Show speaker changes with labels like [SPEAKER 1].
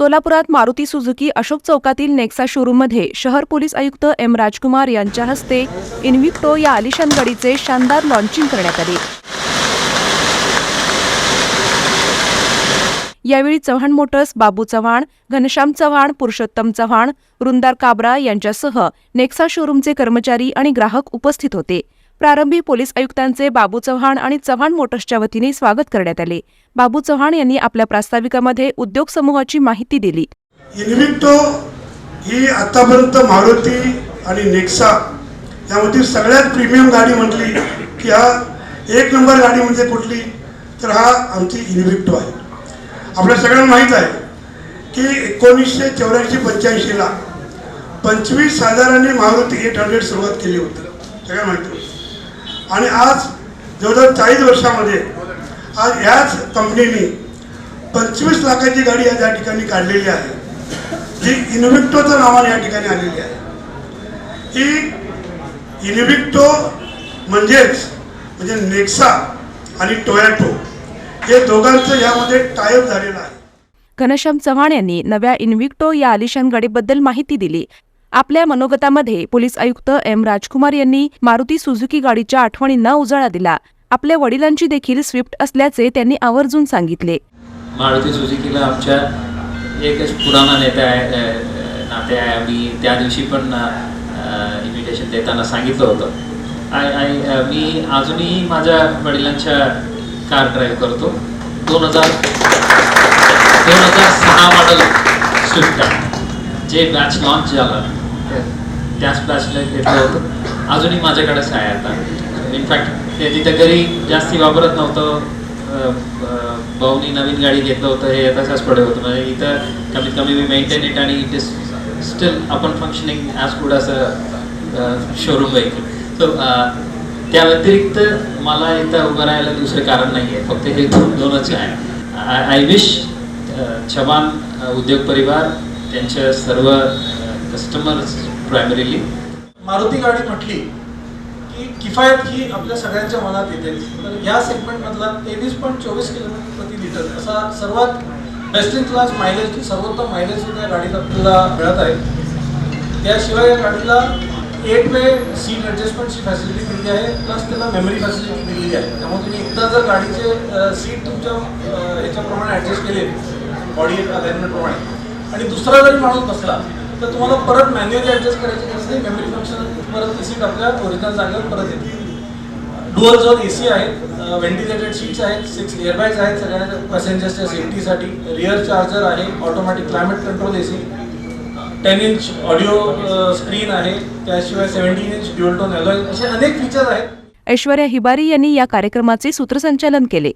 [SPEAKER 1] सोलापुरात मारुती सुझुकी अशोक चौकातील नेक्सा शोरूममध्ये शहर पोलीस आयुक्त एम राजकुमार यांच्या हस्ते इन्व्हिक्टो या आलिशान गाडीचे शानदार लॉन्चिंग करण्यात आले. यावेळी चव्हाण मोटर्स बाबू चव्हाण घनश्याम चव्हाण पुरुषोत्तम चव्हाण रुंदार काबरा यांच्यासह नेक्सा शोरूमचे कर्मचारी आणि ग्राहक उपस्थित होते. प्रारंभी पोलीस आयुक्तांचे बाबू चव्हाण आणि चव्हाण मोटर्सच्या वतीने स्वागत करण्यात आले. बाबू चव्हाण यांनी आपल्या प्रास्ताविकामध्ये उद्योग समूहाची माहिती दिली.
[SPEAKER 2] इन्व्हिक्टो ही आतापर्यंत मारुती आणि नेक्सा यामधील सगळ्यात प्रीमियम गाडी म्हटली की हा एक नंबर गाडी म्हणजे कुठली? तर हा आमची इनविक्टो आहे. आपल्या सगळ्यांना माहीत आहे की एकोणीसशे चौऱ्याऐंशी पंच्याऐंशीला पंचवीस हजारांनी मारुती एट हंड्रेड सुरुवात केली होती. सगळ्यांना माहिती होतं आणि आज जवळजवळ चाळीस वर्षामध्ये आज ह्याच कंपनीने पंचवीस लाखाची गाडी या ठिकाणी काढलेली आहे. जी इन्व्हिक्टोच्या नावाने या ठिकाणी आलेली आहे. ही इन्व्हिक्टो म्हणजेच म्हणजे नेक्सा आणि टोयॅटो हे दोघांचं यामध्ये टायप झालेलं आहे.
[SPEAKER 1] घनश्याम चव्हाण यांनी नव्या इन्व्हिक्टो या आलिशान गाडीबद्दल माहिती दिली. आपल्या मनोगतामध्ये पोलीस आयुक्त एम राजकुमार यांनी मारुती सुझुकी गाडीच्या आठवणींना उजाळा दिला. आपल्या वडिलांची देखील स्विफ्ट असल्याचे त्यांनी आवर्जून सांगितले.
[SPEAKER 3] मारुती सुझुकीला आमच्या एकच पुराणा नेता आहे नाते आहे. आम्ही त्या दिवशी पण इन्व्हिटेशन देताना सांगितलं होतं. आय आय मी अजूनही माझ्या वडिलांच्या कार ड्राईव्ह करतो. दोन हजार दोन हजार सहा मॉडल स्विफ्ट आहे. जे बॅच लॉन्च झालं. त्याच बॅचला घेतलं होतं. अजूनही माझ्याकडेच आहे आता. इनफॅक्ट ते तिथं घरी जास्ती वापरत नव्हतं. भाऊनी नवीन गाडी घेतलं होतं. हे तसंच पडे होतं. म्हणजे इथं कमीत कमी मी मेंटेन इट आणि इट इज स्टील आपण फंक्शनिंग ॲज गुड असं शोरूम आहे सो त्या व्यतिरिक्त मला इथं उभं राहायला दुसरं कारण नाही आहे फक्त हे दोन दोनच आहे. आय विश छबान उद्योग परिवार त्यांच्या सर्व कस्टमर्स प्रायमरीली
[SPEAKER 4] मारुती गाडी म्हटली की किफायत ही आपल्या सगळ्यांच्या मनात येते. तर या सेगमेंटमधला तेवीस पॉईंट चोवीस किलोमीटर प्रति लिटर असा सर्वात बेस्ट इन क्लास मायलेज सर्वोत्तम मायलेज त्या गाडीत आपल्याला मिळत आहे. त्याशिवाय या गाडीला एट वे सीट ॲडजस्टमेंटची फॅसिलिटी दिली आहे प्लस त्याला मेमरी फॅसिलिटी दिलेली आहे. त्यामुळे तुम्ही एकदा जर गाडीचे सीट तुमच्या ह्याच्याप्रमाणे ॲडजस्ट केले बॉडी अलाइनमेंटप्रमाणे आणि दुसरा जरी माणूस बसला तर तुम्हाला परत मॅन्युअली ॲडजस्ट करायची गरज नाही. मेमरी फंक्शन परत ती सीट आपल्या ओरिजिनल जागेवर परत येते डुअल झोन ए सी आहेत व्हेंटिलेटेड सीट्स आहेत. सिक्स एअरबॅग्स आहेत. सगळ्या पॅसेंजर्सच्या सेफ्टीसाठी रिअर चार्जर आहे. Automatic climate control A C ten inch audio screen आहे. त्याशिवाय seventeen inch dual tone alloy असे अनेक फीचर आहेत.
[SPEAKER 1] ऐश्वर्या हिबारी यांनी या कार्यक्रमाचे सूत्रसंचालन केले.